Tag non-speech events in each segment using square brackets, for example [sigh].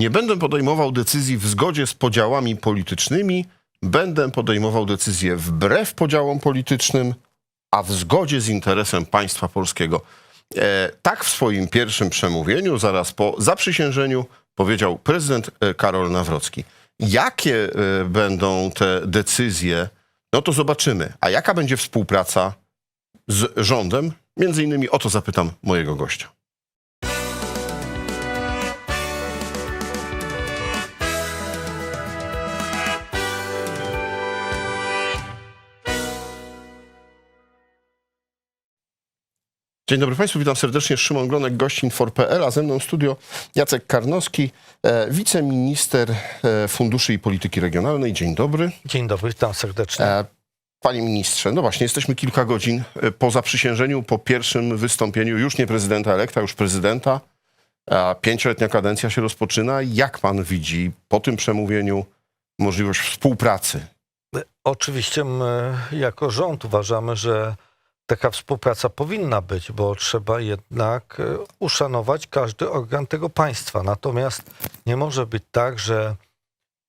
Nie będę podejmował decyzji w zgodzie z podziałami politycznymi, będę podejmował decyzje wbrew podziałom politycznym, a w zgodzie z interesem państwa polskiego. E, tak w swoim pierwszym przemówieniu, zaraz po zaprzysiężeniu, powiedział prezydent e, Karol Nawrocki. Jakie e, będą te decyzje, no to zobaczymy. A jaka będzie współpraca z rządem? Między innymi o to zapytam mojego gościa. Dzień dobry Państwu, witam serdecznie. Szymon Glonek, gość Infor.pl, a ze mną studio Jacek Karnowski, e, wiceminister e, Funduszy i Polityki Regionalnej. Dzień dobry. Dzień dobry, witam serdecznie. E, Panie ministrze, no właśnie, jesteśmy kilka godzin po zaprzysiężeniu, po pierwszym wystąpieniu już nie prezydenta elekta, już prezydenta. Pięcioletnia kadencja się rozpoczyna. Jak pan widzi po tym przemówieniu możliwość współpracy? Oczywiście my jako rząd uważamy, że taka współpraca powinna być, bo trzeba jednak e, uszanować każdy organ tego państwa. Natomiast nie może być tak, że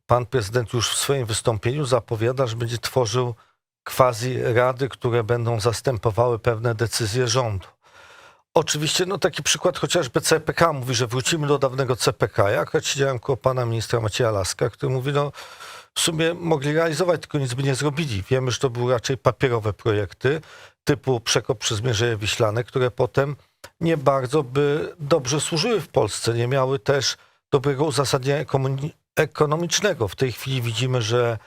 pan prezydent już w swoim wystąpieniu zapowiada, że będzie tworzył quasi rady, które będą zastępowały pewne decyzje rządu. Oczywiście, no taki przykład chociażby CPK mówi, że wrócimy do dawnego CPK. Ja akurat siedziałem koło pana ministra Macieja Laska, który mówi, no w sumie mogli realizować, tylko nic by nie zrobili. Wiemy, że to były raczej papierowe projekty typu przekop przez Mierzeję Wiślane, które potem nie bardzo by dobrze służyły w Polsce. Nie miały też dobrego uzasadnienia ekonomi- ekonomicznego. W tej chwili widzimy, że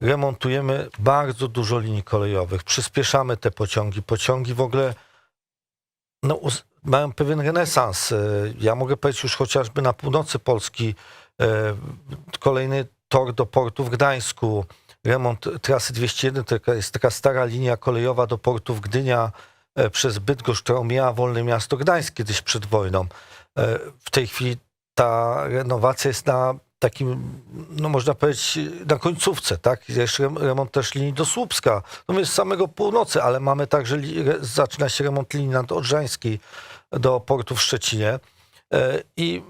remontujemy bardzo dużo linii kolejowych, przyspieszamy te pociągi. Pociągi w ogóle no, mają pewien renesans. E, Ja mogę powiedzieć już chociażby na północy Polski e, kolejny tor do portu w Gdańsku, remont trasy 201, to jest taka stara linia kolejowa do portu w Gdynia e, przez Bydgoszcz, która miała wolne miasto Gdańsk kiedyś przed wojną. E, W tej chwili ta renowacja jest na takim, no można powiedzieć, na końcówce, tak? Jest rem- remont też linii do Słupska. No my z samego północy, ale mamy także, zaczyna się remont linii nadodrzańskiej do portu w Szczecinie. E, I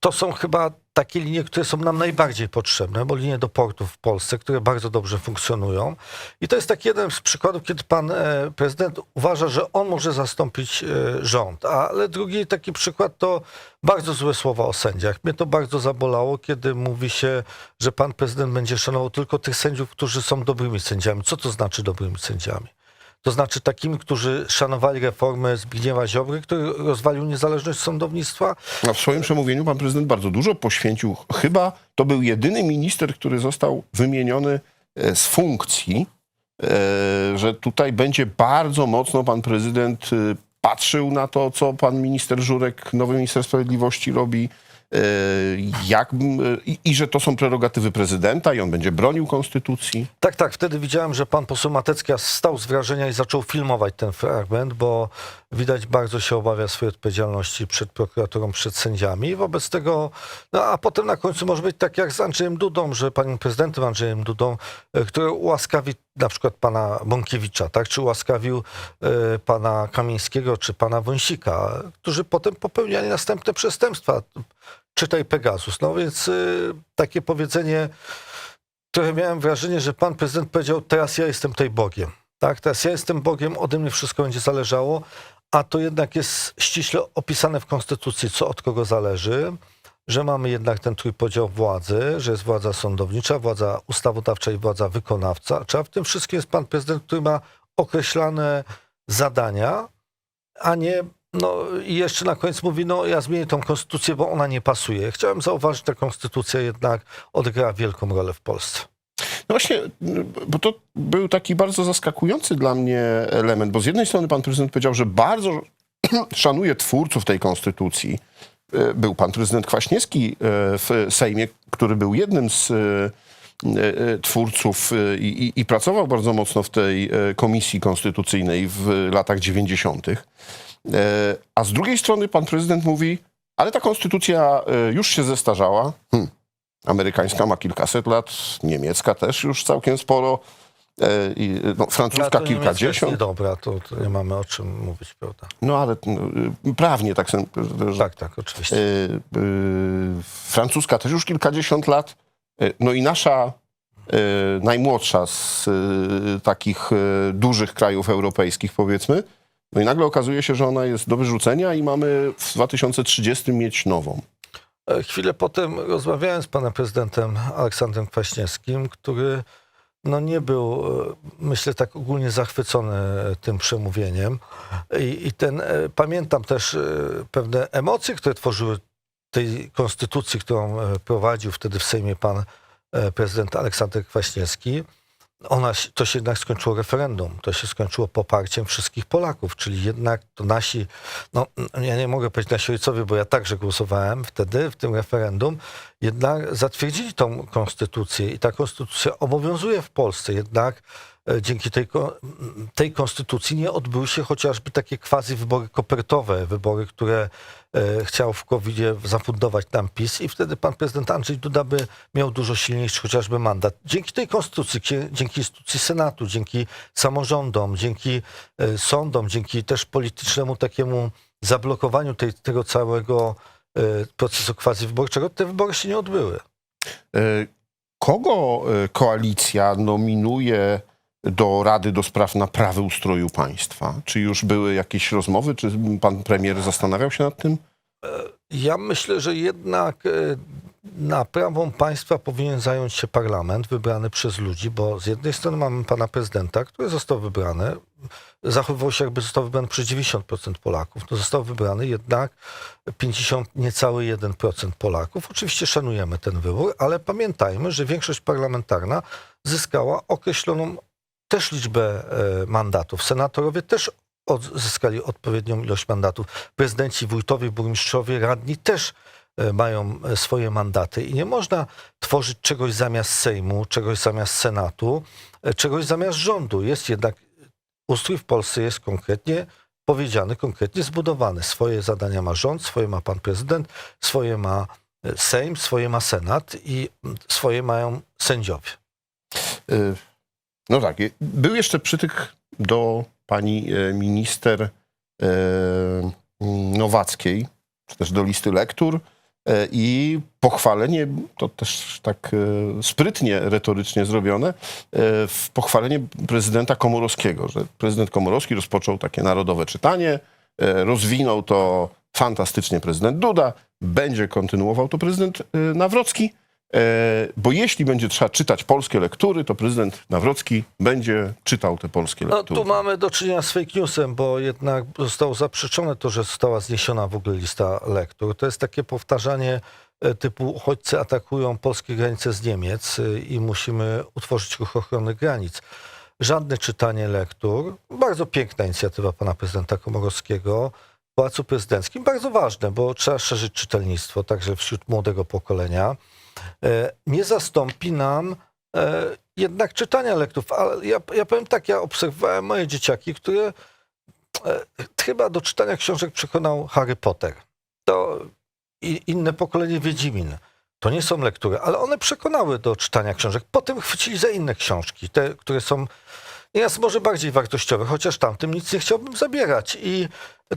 to są chyba takie linie, które są nam najbardziej potrzebne, bo linie do portów w Polsce, które bardzo dobrze funkcjonują. I to jest taki jeden z przykładów, kiedy pan e, prezydent uważa, że on może zastąpić e, rząd. Ale drugi taki przykład to bardzo złe słowa o sędziach. Mnie to bardzo zabolało, kiedy mówi się, że pan prezydent będzie szanował tylko tych sędziów, którzy są dobrymi sędziami. Co to znaczy dobrymi sędziami? To znaczy takimi, którzy szanowali reformę Zbigniewa Ziobry, który rozwalił niezależność sądownictwa. A w swoim przemówieniu pan prezydent bardzo dużo poświęcił. Chyba to był jedyny minister, który został wymieniony e, z funkcji, e, że tutaj będzie bardzo mocno pan prezydent e, patrzył na to, co pan minister Żurek, nowy minister sprawiedliwości robi. E, Jak, e, i, I że to są prerogatywy prezydenta i on będzie bronił konstytucji. Tak, tak. Wtedy widziałem, że pan poseł Matecki aż wstał z wrażenia i zaczął filmować ten fragment, bo widać bardzo się obawia swojej odpowiedzialności przed prokuraturą, przed sędziami. Wobec tego, no a potem na końcu może być tak jak z Andrzejem Dudą, że panem prezydentem Andrzejem Dudą, e, który ułaskawi na przykład pana Bąkiewicza, tak, czy ułaskawił e, pana Kamińskiego, czy pana Wąsika, którzy potem popełniali następne przestępstwa. Czytaj Pegasus. No więc y, takie powiedzenie trochę miałem wrażenie, że pan prezydent powiedział, teraz ja jestem tutaj Bogiem. Tak, teraz ja jestem Bogiem, ode mnie wszystko będzie zależało, a to jednak jest ściśle opisane w Konstytucji, co od kogo zależy, że mamy jednak ten trójpodział władzy, że jest władza sądownicza, władza ustawodawcza i władza wykonawcza. A w tym wszystkim jest pan prezydent, który ma określane zadania, a nie no i jeszcze na koniec mówi, no ja zmienię tą konstytucję, bo ona nie pasuje. Chciałem zauważyć, że ta konstytucja jednak odegrała wielką rolę w Polsce. No właśnie, bo to był taki bardzo zaskakujący dla mnie element, bo z jednej strony pan prezydent powiedział, że bardzo [clears throat] szanuje twórców tej konstytucji. E, Był pan prezydent Kwaśniewski e, w Sejmie, który był jednym z e, twórców i, i, i pracował bardzo mocno w tej komisji konstytucyjnej w latach 90. E, A z drugiej strony pan prezydent mówi, ale ta konstytucja już się zestarzała. Hm. Amerykańska ma kilkaset lat, niemiecka też już całkiem sporo. e, i, no, francuska to niemiecka jest kilkadziesiąt. Niedobra, to, to nie mamy o czym mówić, prawda? No ale no, y, prawnie tak, sen- że, Tak, tak, oczywiście. y, y, francuska też już kilkadziesiąt lat. Y, No i nasza y, najmłodsza z y, takich y, dużych krajów europejskich, powiedzmy. No i nagle okazuje się, że ona jest do wyrzucenia i mamy w 2030 mieć nową. E, Chwilę potem rozmawiałem z panem prezydentem Aleksandrem Kwaśniewskim, który no nie był, e, myślę, tak ogólnie zachwycony e, tym przemówieniem. I, i ten, pamiętam też pewne emocje, które tworzyły tej konstytucji, którą prowadził wtedy w Sejmie pan prezydent Aleksander Kwaśniewski. Ona, to się jednak skończyło referendum. To się skończyło poparciem wszystkich Polaków, czyli jednak to nasi, no ja nie mogę powiedzieć nasi ojcowie, bo ja także głosowałem wtedy w tym referendum, jednak zatwierdzili tą konstytucję i ta konstytucja obowiązuje w Polsce. Jednak dzięki tej, tej konstytucji nie odbyły się chociażby takie quasi wybory kopertowe, wybory, które e, chciał w covid zafundować nam PiS i wtedy pan prezydent Andrzej Duda by miał dużo silniejszy chociażby mandat. Dzięki tej konstytucji, dzięki instytucji Senatu, dzięki samorządom, dzięki e, sądom, dzięki też politycznemu takiemu zablokowaniu tej, tego całego e, procesu quasi wyborczego, te wybory się nie odbyły. E, Kogo e, koalicja nominuje do Rady do Spraw Naprawy Ustroju Państwa? Czy już były jakieś rozmowy? Czy pan premier zastanawiał się nad tym? Ja myślę, że jednak e, naprawą państwa powinien zająć się parlament wybrany przez ludzi, bo z jednej strony mamy pana prezydenta, który został wybrany, zachowywał się jakby został wybrany przez 90% Polaków. No został wybrany jednak 50, niecały 1% Polaków. Oczywiście szanujemy ten wybór, ale pamiętajmy, że większość parlamentarna zyskała określoną też liczbę e, mandatów. Senatorowie też od, zyskali odpowiednią ilość mandatów. Prezydenci, wójtowie, burmistrzowie, radni też e, mają e, swoje mandaty i nie można tworzyć czegoś zamiast Sejmu, czegoś zamiast Senatu, czegoś zamiast rządu. Jest jednak, ustrój w Polsce jest konkretnie powiedziany, konkretnie zbudowany. Swoje zadania ma rząd, swoje ma pan prezydent, swoje ma Sejm, swoje ma Senat i swoje mają sędziowie. E, No tak, był jeszcze przytyk do pani e, minister e, Nowackiej, czy też do listy lektur e, i pochwalenie, to też tak sprytnie retorycznie zrobione, w pochwalenie prezydenta Komorowskiego, że prezydent Komorowski rozpoczął takie narodowe czytanie, rozwinął to fantastycznie prezydent Duda, będzie kontynuował to prezydent Nawrocki, bo jeśli będzie trzeba czytać polskie lektury, to prezydent Nawrocki będzie czytał te polskie No, lektury. tu mamy do czynienia z fake newsem, bo jednak zostało zaprzeczone to, że została zniesiona w ogóle lista lektur. To jest takie powtarzanie e, typu uchodźcy atakują polskie granice z Niemiec e, i musimy utworzyć ruch ochrony granic. Żadne czytanie lektur. Bardzo piękna inicjatywa pana prezydenta Komorowskiego w Pałacu Prezydenckim. Bardzo ważne, bo trzeba szerzyć czytelnictwo także wśród młodego pokolenia. E, Nie zastąpi nam e, jednak czytania lektur. Ale ja, ja powiem tak, ja obserwowałem moje dzieciaki, które e, chyba do czytania książek przekonał Harry Potter. To inne pokolenie Wiedźmin. To nie są lektury, ale one przekonały do czytania książek. Potem chwycili za inne książki, te, które są nieraz może bardziej wartościowe, chociaż tamtym nic nie chciałbym zabierać. I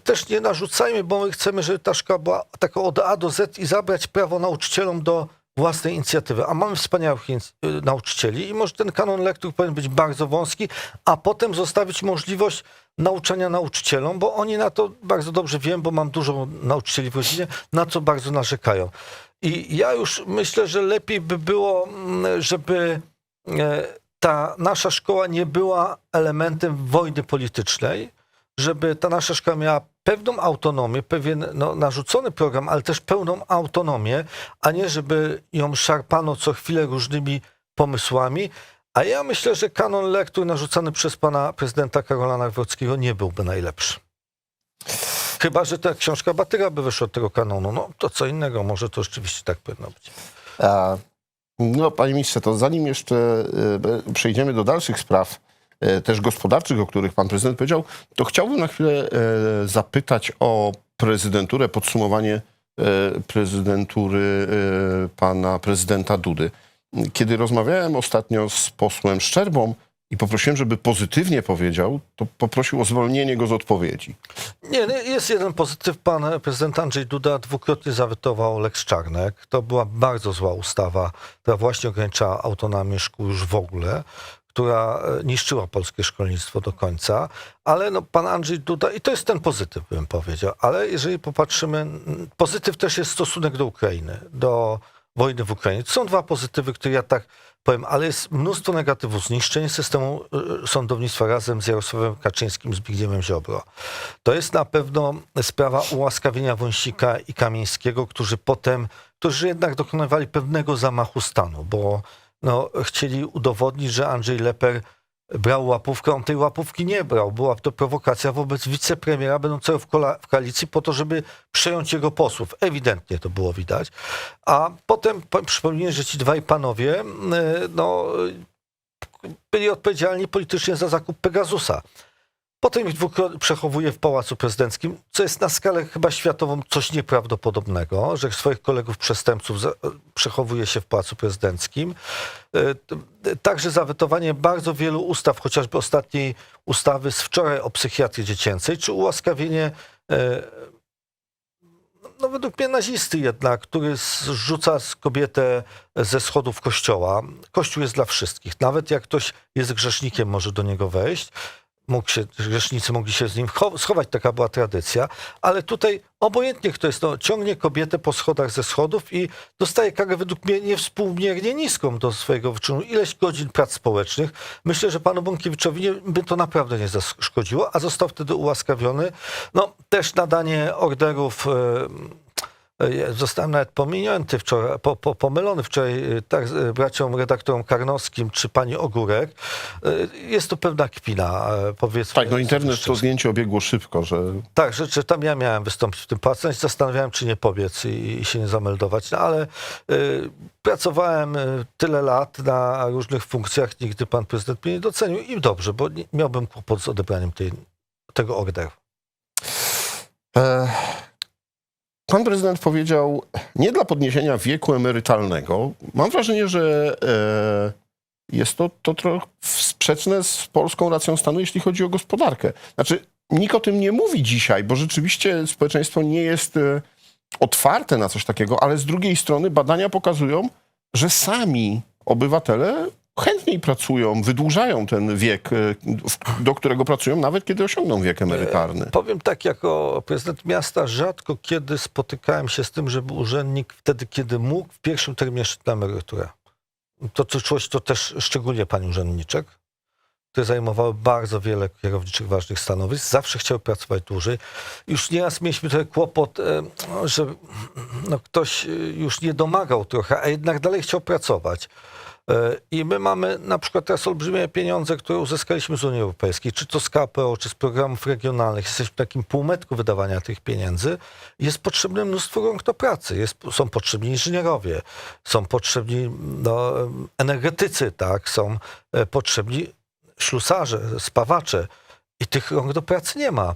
też nie narzucajmy, bo my chcemy, żeby ta szkoła była taka od A do Z i zabrać prawo nauczycielom do własnej inicjatywy. A mamy wspaniałych y, nauczycieli i może ten kanon lektur powinien być bardzo wąski, a potem zostawić możliwość nauczania nauczycielom, bo oni na to bardzo dobrze wiem, bo mam dużo nauczycieli w rodzinie, na co bardzo narzekają. I ja już myślę, że lepiej by było, mm, żeby e, ta nasza szkoła nie była elementem wojny politycznej, żeby ta nasza szkoła miała pewną autonomię, pewien no, narzucony program, ale też pełną autonomię, a nie żeby ją szarpano co chwilę różnymi pomysłami. A ja myślę, że kanon lektur narzucany przez pana prezydenta Karola Nawrockiego nie byłby najlepszy. Chyba, że ta książka Batyra by wyszła od tego kanonu. No to co innego, może to rzeczywiście tak powinno być. A, No, panie ministrze, to zanim jeszcze e, przejdziemy do dalszych spraw, też gospodarczych, o których pan prezydent powiedział, to chciałbym na chwilę e, zapytać o prezydenturę, podsumowanie e, prezydentury e, pana prezydenta Dudy. Kiedy rozmawiałem ostatnio z posłem Szczerbą, i poprosiłem, żeby pozytywnie powiedział, to poprosił o zwolnienie go z odpowiedzi. Nie, jest jeden pozytyw. Pan prezydent Andrzej Duda dwukrotnie zawetował Lex Czarnek. To była bardzo zła ustawa, która właśnie ograniczała autonomię szkół już w ogóle, która e, niszczyła polskie szkolnictwo do końca. Ale no, pan Andrzej Duda, i to jest ten pozytyw, bym powiedział, ale jeżeli popatrzymy, pozytyw też jest stosunek do Ukrainy, do wojny w Ukrainie. To są dwa pozytywy, które ja tak powiem, ale jest mnóstwo negatywów. Zniszczenie systemu y, sądownictwa razem z Jarosławem Kaczyńskim, Zbigniewem Ziobro. To jest na pewno sprawa ułaskawienia Wąsika i Kamińskiego, którzy potem, którzy jednak dokonywali pewnego zamachu stanu, bo no, chcieli udowodnić, że Andrzej Leper brał łapówkę, on tej łapówki nie brał. Była to prowokacja wobec wicepremiera będącego w, kola, w koalicji po to, żeby przejąć jego posłów. Ewidentnie to było widać. A potem po- przypomnę, że ci dwaj panowie y, no, byli odpowiedzialni politycznie za zakup Pegasusa. Potem ich dwukrotnie przechowuje w Pałacu Prezydenckim, co jest na skalę chyba światową coś nieprawdopodobnego, że swoich kolegów przestępców przechowuje się w Pałacu Prezydenckim. E, t- Także zawetowanie bardzo wielu ustaw, chociażby ostatniej ustawy z wczoraj o psychiatrii dziecięcej, czy ułaskawienie e, no według mnie nazisty jednak, który zrzuca kobietę ze schodów kościoła. Kościół jest dla wszystkich. Nawet jak ktoś jest grzesznikiem, może do niego wejść. Mógł się, grzesznicy mogli się z nim cho- schować, taka była tradycja. Ale tutaj obojętnie kto jest, no, ciągnie kobietę po schodach ze schodów i dostaje karę według mnie niewspółmiernie niską do swojego wyczynu. Ileś godzin prac społecznych. Myślę, że panu Bąkiewiczowi nie, by to naprawdę nie zaszkodziło, a został wtedy ułaskawiony. No, też nadanie orderów... E, Zostałem nawet pominięty wczoraj, po, po, pomylony wczoraj e, tak, z braciom redaktorom Karnowskim czy pani Ogórek. E, Jest to pewna kpina, e, powiedzmy. Tak, no internet to zdjęcie obiegło szybko, że Tak, że, że tam ja miałem wystąpić w tym. Ja się Zastanawiałem, czy nie pobiec i, i się nie zameldować. No ale y, pracowałem tyle lat na różnych funkcjach, nigdy pan prezydent mnie nie docenił i dobrze, bo nie, miałbym kłopot z odebraniem tej, tego orderu. E, Pan prezydent powiedział, nie dla podniesienia wieku emerytalnego. Mam wrażenie, że e, jest to, to trochę sprzeczne z polską racją stanu, jeśli chodzi o gospodarkę. Znaczy, nikt o tym nie mówi dzisiaj, bo rzeczywiście społeczeństwo nie jest e, otwarte na coś takiego, ale z drugiej strony badania pokazują, że sami obywatele chętniej pracują, wydłużają ten wiek, e, do którego pracują, nawet kiedy osiągną wiek emerytalny. Powiem tak, jako prezydent miasta rzadko kiedy spotykałem się z tym, żeby urzędnik wtedy, kiedy mógł, w pierwszym terminie szedł na emeryturę. To czułeś to też szczególnie pani urzędniczek, które zajmowały bardzo wiele kierowniczych ważnych stanowisk, zawsze chciały pracować dłużej. Już nieraz mieliśmy trochę kłopot, e, że no, ktoś e, już nie domagał trochę, a jednak dalej chciał pracować. E, I my mamy na przykład teraz olbrzymie pieniądze, które uzyskaliśmy z Unii Europejskiej, czy to z KPO, czy z programów regionalnych. Jesteśmy w takim półmetku wydawania tych pieniędzy. Jest potrzebne mnóstwo rąk do pracy. Jest, są potrzebni inżynierowie, są potrzebni no, energetycy, tak? są e, potrzebni ślusarze, spawacze. I tych rąk do pracy nie ma.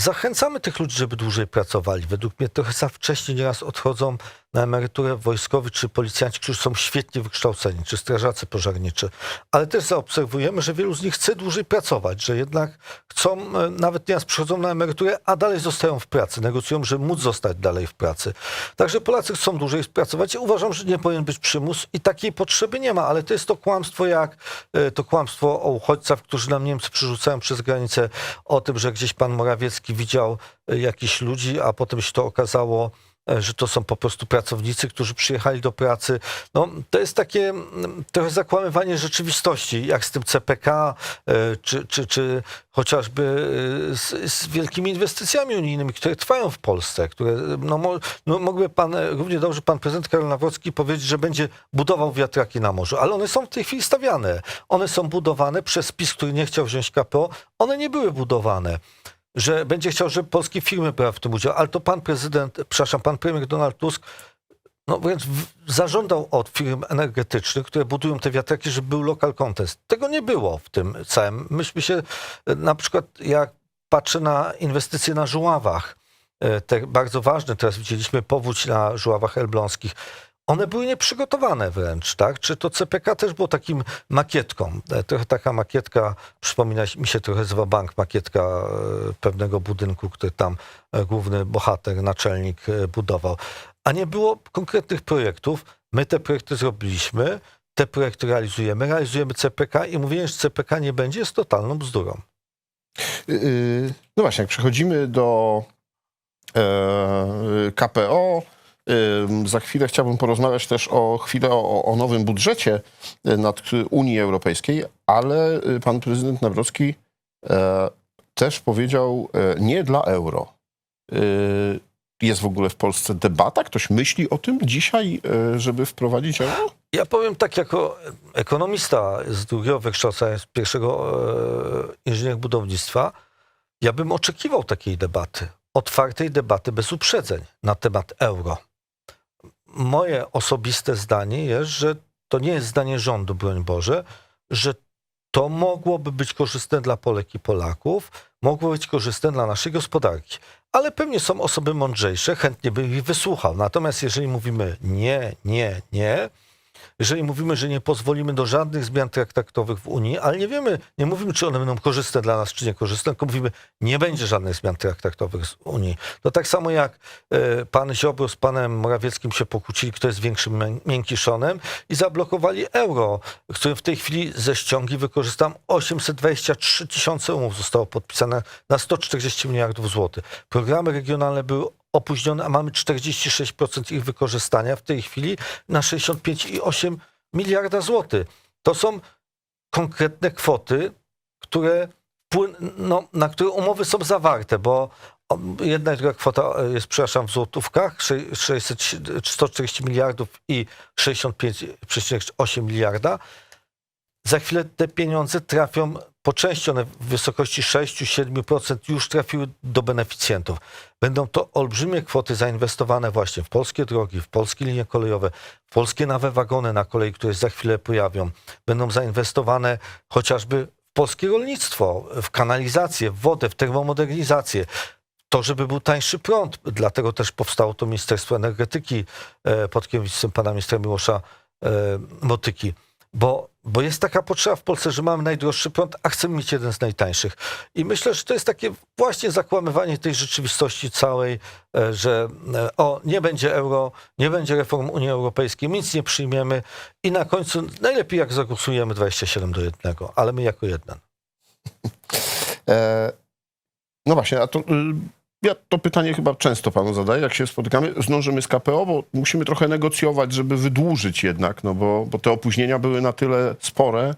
Zachęcamy tych ludzi, żeby dłużej pracowali. Według mnie trochę za wcześnie nieraz odchodzą na emeryturę wojskowi czy policjanci, którzy są świetnie wykształceni, czy strażacy pożarniczy. Ale też zaobserwujemy, że wielu z nich chce dłużej pracować, że jednak chcą, e, nawet nieraz przychodzą na emeryturę, a dalej zostają w pracy. Negocjują, żeby móc zostać dalej w pracy. Także Polacy chcą dłużej pracować. Ja uważam, że nie powinien być przymus i takiej potrzeby nie ma, ale to jest to kłamstwo jak e, to kłamstwo o uchodźcach, którzy nam Niemcy przerzucają przez granicę, o tym, że gdzieś pan Morawiecki widział e, jakichś ludzi, a potem się to okazało, że to są po prostu pracownicy, którzy przyjechali do pracy. No, to jest takie mm, trochę zakłamywanie rzeczywistości, jak z tym CPK, e, czy, czy, czy chociażby e, z, z wielkimi inwestycjami unijnymi, które trwają w Polsce, które no, no, mógłby pan, e, równie dobrze pan prezydent Karol Nawrocki powiedzieć, że będzie budował wiatraki na morzu, ale one są w tej chwili stawiane. One są budowane przez PiS, który nie chciał wziąć KPO. One nie były budowane że będzie chciał, żeby polskie firmy brały w tym udział, ale to pan prezydent, przepraszam, pan premier Donald Tusk no wręcz zażądał od firm energetycznych, które budują te wiatraki, żeby był local contest. Tego nie było w tym całym. Myśmy się e, na przykład, jak patrzę na inwestycje na żuławach, e, te bardzo ważne, teraz widzieliśmy powódź na żuławach elbląskich, one były nieprzygotowane wręcz, tak? Czy to CPK też było takim makietką? E, Trochę taka makietka, przypomina mi się trochę zwa bank, makietka e, pewnego budynku, który tam główny bohater, naczelnik e, budował. A nie było konkretnych projektów. My te projekty zrobiliśmy, te projekty realizujemy, realizujemy CPK i mówienie, że CPK nie będzie jest totalną bzdurą. Yy, No właśnie, jak przechodzimy do KPO, za chwilę chciałbym porozmawiać też o chwilę o, o nowym budżecie e, nad Unii Europejskiej, ale y, pan prezydent Nawrocki e, też powiedział e, nie dla euro. Y, Jest w ogóle w Polsce debata? Ktoś myśli o tym dzisiaj, e, żeby wprowadzić euro? Ja powiem tak, jako ekonomista z drugiego wykształcenia, z pierwszego inżynier budownictwa, ja bym oczekiwał takiej debaty, otwartej debaty bez uprzedzeń na temat euro. Moje osobiste zdanie jest, że to nie jest zdanie rządu, broń Boże, że to mogłoby być korzystne dla Polek i Polaków, mogło być korzystne dla naszej gospodarki. Ale pewnie są osoby mądrzejsze, chętnie bym ich wysłuchał. Natomiast jeżeli mówimy nie, nie, nie, jeżeli mówimy, że nie pozwolimy do żadnych zmian traktatowych w Unii, ale nie wiemy, nie mówimy, czy one będą korzystne dla nas, czy niekorzystne, tylko mówimy, nie będzie żadnych zmian traktatowych z Unii. To tak samo jak e, pan Ziobro z panem Morawieckim się pokłócili, kto jest większym mię- miękiszonem i zablokowali euro, którym w tej chwili ze ściągi wykorzystam 823 tysiące umów zostało podpisane na 140 miliardów złotych. Programy regionalne były opóźnione, a mamy 46% ich wykorzystania w tej chwili na 65,8 miliarda złotych. To są konkretne kwoty, które no, na które umowy są zawarte, bo jedna i druga kwota e, jest, przepraszam, w złotówkach, sze- 600, 140 miliardów i 65,8 miliarda. Za chwilę te pieniądze trafią, po części one w wysokości 6-7% już trafiły do beneficjentów. Będą to olbrzymie kwoty zainwestowane właśnie w polskie drogi, w polskie linie kolejowe, w polskie nowe wagony na kolei, które za chwilę pojawią. Będą zainwestowane chociażby w polskie rolnictwo, w kanalizację, w wodę, w termomodernizację. To, żeby był tańszy prąd. Dlatego też powstało to Ministerstwo Energetyki e, pod kierownictwem pana ministra Miłosza e, Motyki. Bo, bo jest taka potrzeba w Polsce, że mamy najdroższy prąd, a chcemy mieć jeden z najtańszych. I myślę, że to jest takie właśnie zakłamywanie tej rzeczywistości całej, e, że e, o, nie będzie euro, nie będzie reform Unii Europejskiej, nic nie przyjmiemy i na końcu najlepiej jak zagłosujemy 27 do 1, ale my jako jeden. [laughs] No właśnie, a to, ja to pytanie chyba często panu zadaję, jak się spotykamy. Zdążymy z KPO, bo musimy trochę negocjować, żeby wydłużyć jednak, no bo, bo te opóźnienia były na tyle spore.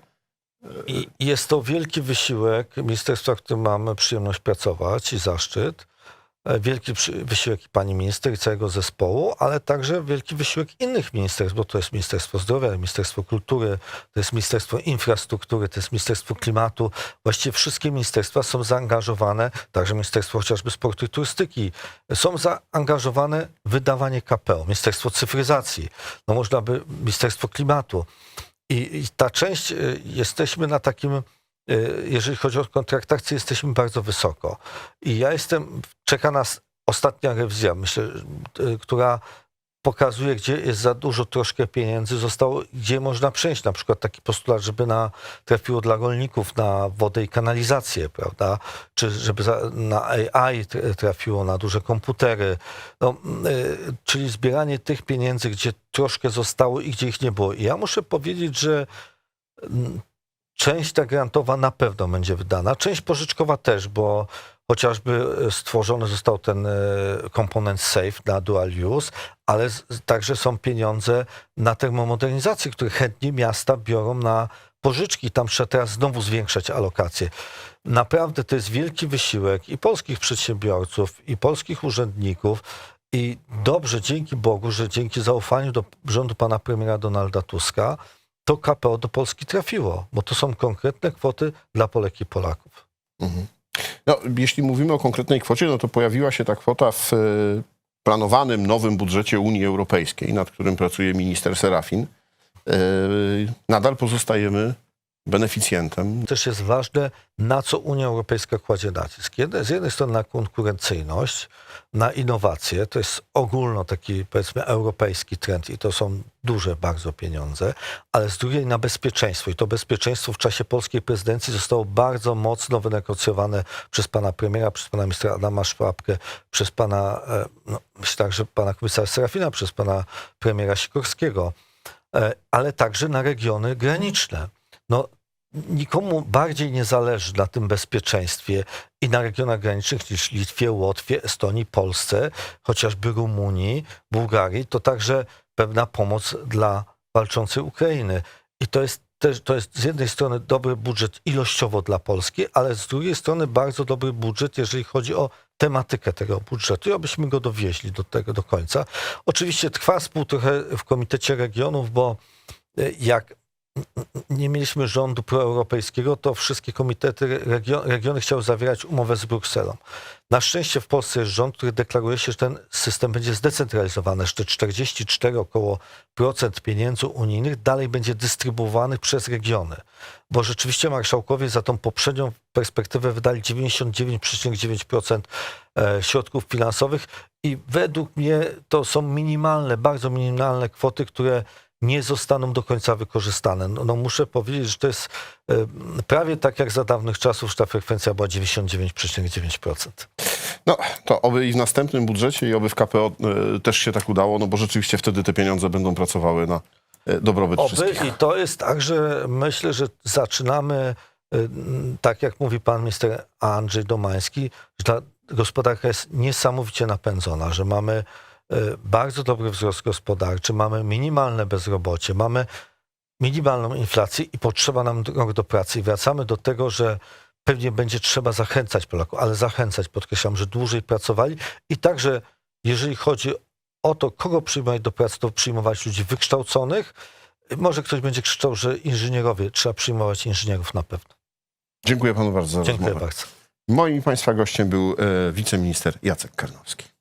I jest to wielki wysiłek ministerstwa, w którym mamy przyjemność pracować i zaszczyt. E, Wielki wysiłek pani minister i całego zespołu, ale także wielki wysiłek innych ministerstw, bo to jest Ministerstwo Zdrowia, Ministerstwo Kultury, to jest Ministerstwo Infrastruktury, to jest Ministerstwo Klimatu. Właściwie wszystkie ministerstwa są zaangażowane, także Ministerstwo chociażby Sportu i Turystyki, są zaangażowane w wydawanie KPO, Ministerstwo Cyfryzacji, no można by Ministerstwo Klimatu. I, I ta część, y, jesteśmy na takim, jeżeli chodzi o kontraktację, jesteśmy bardzo wysoko. I ja jestem, czeka nas ostatnia rewizja, myślę, y, która pokazuje, gdzie jest za dużo troszkę pieniędzy zostało, gdzie można przejść. Na przykład taki postulat, żeby na, trafiło dla rolników na wodę i kanalizację, prawda? Czy żeby za, na AI tr- trafiło, na duże komputery. No, y, czyli zbieranie tych pieniędzy, gdzie troszkę zostało i gdzie ich nie było. I ja muszę powiedzieć, że mm, część ta grantowa na pewno będzie wydana, część pożyczkowa też, bo chociażby e, stworzony został ten e, komponent SAFE na dual use, ale także są pieniądze na termomodernizację, które chętnie miasta biorą na pożyczki. Tam trzeba teraz znowu zwiększać alokacje. Naprawdę to jest wielki wysiłek i polskich przedsiębiorców, i polskich urzędników. I dobrze, dzięki Bogu, że dzięki zaufaniu do rządu pana premiera Donalda Tuska, to KPO do Polski trafiło, bo to są konkretne kwoty dla Polek i Polaków. No, jeśli mówimy o konkretnej kwocie, no to pojawiła się ta kwota w e, planowanym nowym budżecie Unii Europejskiej, nad którym pracuje minister Serafin. E, Nadal pozostajemy beneficjentem. Też jest ważne, na co Unia Europejska kładzie nacisk. Jedne, z jednej strony na konkurencyjność, na innowacje, to jest ogólno taki powiedzmy europejski trend i to są duże bardzo pieniądze, ale z drugiej na bezpieczeństwo i to bezpieczeństwo w czasie polskiej prezydencji zostało bardzo mocno wynegocjowane przez pana premiera, przez pana ministra Adama Szłapkę, przez pana, e, no, także pana komisarza Serafina, przez pana premiera Sikorskiego, e, ale także na regiony graniczne. No, nikomu bardziej nie zależy na tym bezpieczeństwie i na regionach granicznych niż Litwie, Łotwie, Estonii, Polsce, chociażby Rumunii, Bułgarii, to także pewna pomoc dla walczącej Ukrainy. I to jest też, to jest z jednej strony dobry budżet ilościowo dla Polski, ale z drugiej strony bardzo dobry budżet, jeżeli chodzi o tematykę tego budżetu i abyśmy go dowieźli do tego do końca. Oczywiście trwa spół trochę w Komitecie Regionów, bo y, jak nie mieliśmy rządu proeuropejskiego, to wszystkie komitety, regio- regiony chciały zawierać umowę z Brukselą. Na szczęście w Polsce jest rząd, który deklaruje się, że ten system będzie zdecentralizowany, że te 44 około procent pieniędzy unijnych dalej będzie dystrybuowanych przez regiony. Bo rzeczywiście marszałkowie za tą poprzednią perspektywę wydali 99,9% e, środków finansowych i według mnie to są minimalne, bardzo minimalne kwoty, które nie zostaną do końca wykorzystane. No, no muszę powiedzieć, że to jest e, prawie tak jak za dawnych czasów, że ta frekwencja była 99,9%. No, to oby i w następnym budżecie i oby w KPO e, też się tak udało, no bo rzeczywiście wtedy te pieniądze będą pracowały na e, dobrobyt Oby wszystkich. i to jest tak, że myślę, że zaczynamy, y, tak jak mówi pan minister Andrzej Domański, że ta gospodarka jest niesamowicie napędzona, że mamy y, bardzo dobry wzrost gospodarczy, mamy minimalne bezrobocie, mamy minimalną inflację i potrzeba nam rąk do pracy. I wracamy do tego, że pewnie będzie trzeba zachęcać Polaków, ale zachęcać, podkreślam, że dłużej pracowali i także, jeżeli chodzi o to, kogo przyjmować do pracy, to przyjmować ludzi wykształconych. Może ktoś będzie krzyczał, że inżynierowie, trzeba przyjmować inżynierów na pewno. Dziękuję panu bardzo za Dziękuję rozmowę. bardzo. Moim państwa gościem był e, wiceminister Jacek Karnowski.